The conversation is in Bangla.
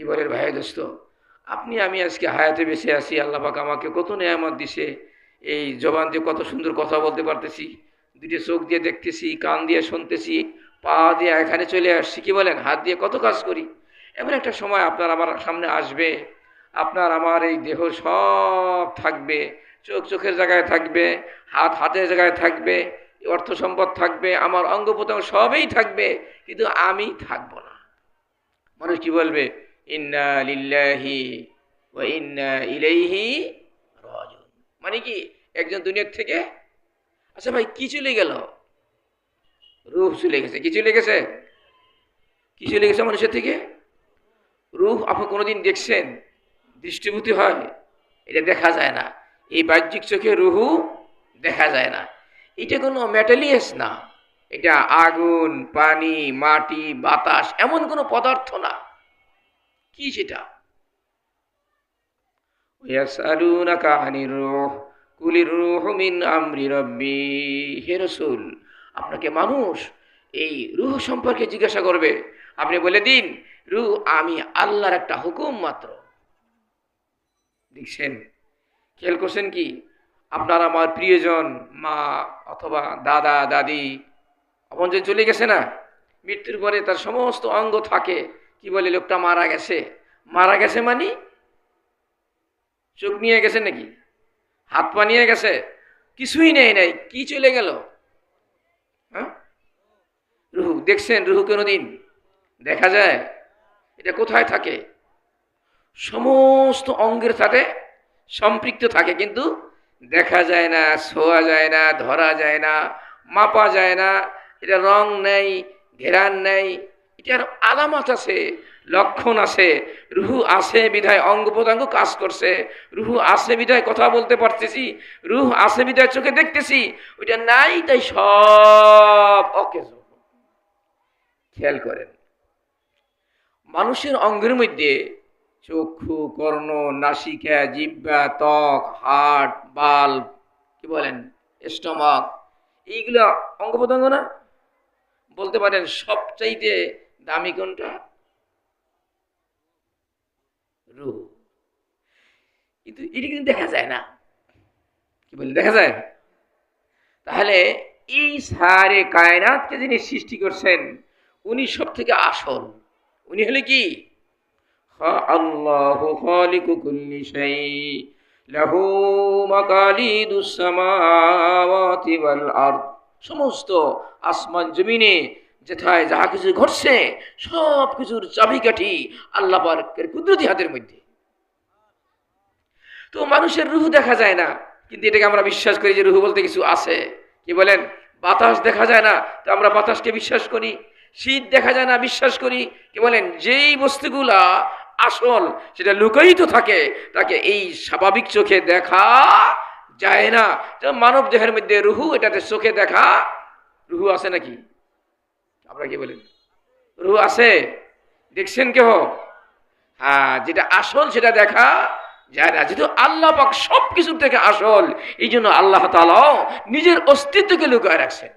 কি বলেন ভাই দোস্ত, আপনি, আমি আজকে হায়াতে বেঁচে আছি, আল্লাহ পাক আমাকে কত নেয়ামত দিছে। এই জবান দিয়ে কত সুন্দর কথা বলতে পারতেছি দুটো চোখ দিয়ে দেখতেছি, কান দিয়ে শুনতেছি, পা দিয়ে এখানে চলে আসছি, কি বলেন? হাত দিয়ে কত কাজ করি? এমন একটা সময় আপনার আমার সামনে আসবে, আপনার আমার এই দেহ সব থাকবে, চোখ চোখের জায়গায় থাকবে, হাত হাতের জায়গায় থাকবে, অর্থ সম্পদ থাকবে, আমার অঙ্গ প্রত্যঙ্গ সবই থাকবে, কিন্তু আমি থাকব না। মানুষ কি বলবে? লিল্লাহি মানে কি, একজন দুনিয়ার থেকে আচ্ছা ভাই, কি চলে গেল? রূহ চলে গেছে। কি চলে গেছে? কি চলে গেছে মানুষের থেকে? রূহ আপনি কোনোদিন দেখছেন? দৃষ্টিভূতি হয়? এটা দেখা যায় না। এই বাহ্যিক চোখে রুহু দেখা যায় না। এটা কোনো মেটালিয়াস না। এটা আগুন, পানি, মাটি, বাতাস, এমন কোনো পদার্থ না। কি সেটা? ইয়াসআলুনাকা আনির রূহ, কুলির রূহু মিন আমরি রাব্বি। আপনাকে মানুষ এই রূহ সম্পর্কে জিজ্ঞাসা করবে। আপনি বলে দিন, রূহ আমি আল্লাহর একটা হুকুম মাত্র। দেখছেন খেয়াল করছেন কি? আপনার আমার প্রিয়জন, মা অথবা দাদা, দাদি আপনজন চলে গেছে না, মৃত্যুর পরে তার সমস্ত অঙ্গ থাকে। কি বলে লোকটা, মারা গেছে। মারা গেছে মানে? চোখ নিয়ে গেছে নাকি? হাত পা নিয়ে গেছে? কিছুই নেই নাই, কি চলে গেল? হ্যাঁ? রুহু, দেখছেন রুহু কোনোদিন? দেখা যায়, এটা কোথায় থাকে? সমস্ত অঙ্গের সাথে সম্পৃক্ত থাকে, কিন্তু দেখা যায় না, ছোঁয়া যায় না, ধরা যায় না, মাপা যায় না, এটা রং নেই, ঘেরান নেই এটার আলামত আছে, লক্ষণ আছে। রুহু আছে বিধায় অঙ্গ প্রত্যঙ্গ কাজ করছে। রুহু আছে বিধায় কথা বলতে পারতেছি। রুহ আছে বিধায় চোখে দেখতেছি। ওইটা নাই, তাই সব অকেজ। খেয়াল করেন, মানুষের অঙ্গের মধ্যে চক্ষু, কর্ণ, নাসিকা জিব্বা ত্বক হাট বাল, কি বলেন, স্টমাক, এইগুলো অঙ্গ প্রত্যঙ্গ না? বলতে পারেন সবচাইতে দামি কোনটা? রুহ। কিন্তু এটি কিন্তু দেখা যায় না। কি বলে, দেখা যায়? তাহলে এই সারে কায়নাতকে যিনি সৃষ্টি করছেন, উনি সব থেকে আসল। উনি হলে কি? আল্লাহ লাহু মাকালিদুস সামাওয়াতি ওয়াল আরদ। সমস্ত আসমান জমিনে যেথায় যাহা কিছু ঘটছে, সব কিছুর চাবিকাঠি আল্লাহ পাকের কুদরতি হাতের মধ্যে। তো মানুষের রুহু দেখা যায় না, কিন্তু এটাকে আমরা বিশ্বাস করি যে রুহু বলতে কিছু আছে। কি বলেন? বাতাস দেখা যায় না, তো আমরা বাতাসকে বিশ্বাস করি। শীত দেখা যায় না, বিশ্বাস করি। কি বলেন? যেই বস্তুগুলা আসল, সেটা লুকায়িত থাকে, তাকে এই স্বাভাবিক চোখে দেখা যায় না। মানব দেহের মধ্যে রুহু, এটাতে চোখে দেখা, রুহু আছে নাকি? আমরা কি বলেন। রু আছে, দেখছেন কেহ? হ্যাঁ যেটা আসল সেটা দেখা যায় না। যেহেতু আল্লাহ পাক সব কিছুর থেকে আসল এই জন্য আল্লাহ তালাও নিজের অস্তিত্বকে লুকায় রাখছেন।